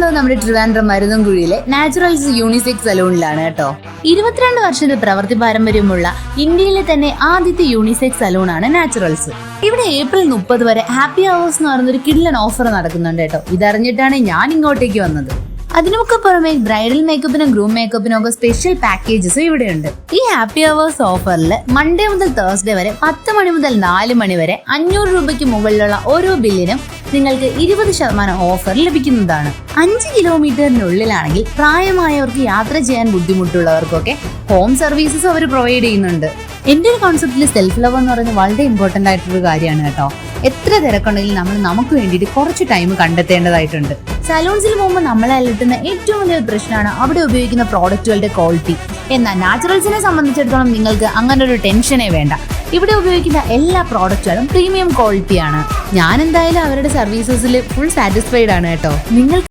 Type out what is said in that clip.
ഞാനുള്ളത് നമ്മുടെ ട്രിവാൻഡ്രം മരുതൻകുഴിയിലെ നാച്ചുറൽസ് യൂണിസെക്സ് സലൂണിലാണ് കേട്ടോ. ഇരുപത്തിരണ്ട് വർഷത്തെ പ്രവൃത്തി പാരമ്പര്യമുള്ള ഇന്ത്യയിലെ തന്നെ ആദ്യത്തെ യൂണിസെക്സ് സലൂണാണ് നാച്ചുറൽസ്. ഇവിടെ ഏപ്രിൽ മുപ്പത് വരെ ഹാപ്പി അവേഴ്സ് എന്ന് പറയുന്ന ഒരു കിഡ്ലൻ ഓഫർ നടക്കുന്നുണ്ട് കേട്ടോ. ഇതറിഞ്ഞിട്ടാണ് ഞാൻ ഇങ്ങോട്ടേക്ക് വന്നത്. അതിനൊക്കെ പുറമെ ബ്രൈഡൽ മേക്കപ്പിനും ഗ്രൂം മേക്കപ്പിനും ഒക്കെ സ്പെഷ്യൽ പാക്കേജസും ഇവിടെയുണ്ട്. ഈ ഹാപ്പി അവേഴ്സ് ഓഫറിൽ മൺഡേ മുതൽ തേഴ്സ്ഡേ വരെ പത്ത് മണി മുതൽ നാല് മണി വരെ അഞ്ഞൂറ് രൂപയ്ക്ക് മുകളിലുള്ള ഓരോ ബില്ലിനും നിങ്ങൾക്ക് ഇരുപത് ശതമാനം ഓഫർ ലഭിക്കുന്നതാണ്. അഞ്ച് കിലോമീറ്ററിനുള്ളിലാണെങ്കിൽ പ്രായമായവർക്ക് യാത്ര ചെയ്യാൻ ബുദ്ധിമുട്ടുള്ളവർക്കൊക്കെ ഹോം സർവീസസ് അവർ പ്രൊവൈഡ് ചെയ്യുന്നുണ്ട്. എന്റെ ഒരു കോൺസെപ്റ്റിൽ സെൽഫ് ലവ് എന്ന് പറയുന്നത് വളരെ ഇമ്പോർട്ടന്റ് ആയിട്ടൊരു കാര്യമാണ് കേട്ടോ. എത്ര തിരക്കുണ്ടെങ്കിലും നമ്മൾ നമുക്ക് വേണ്ടിയിട്ട് കുറച്ച് ടൈം കണ്ടെത്തേണ്ടതായിട്ടുണ്ട്. സലൂൺസിൽ പോകുമ്പോൾ നമ്മളെ അലട്ടുന്ന ഏറ്റവും വലിയ പ്രശ്നമാണ് അവിടെ ഉപയോഗിക്കുന്ന പ്രോഡക്റ്റുകളുടെ ക്വാളിറ്റി എന്നാൽ നാച്ചുറൽസിനെ സംബന്ധിച്ചിടത്തോളം നിങ്ങൾക്ക് അങ്ങനെ ഒരു ടെൻഷനേ വേണ്ട. ഇവിടെ ഉപയോഗിക്കുന്ന എല്ലാ പ്രോഡക്റ്റുകളും പ്രീമിയം ക്വാളിറ്റിയാണ്. ഞാൻ എന്തായാലും അവരുടെ സർവീസസിൽ ഫുൾ സാറ്റിസ്ഫൈഡ് ആണ് കേട്ടോ. നിങ്ങൾ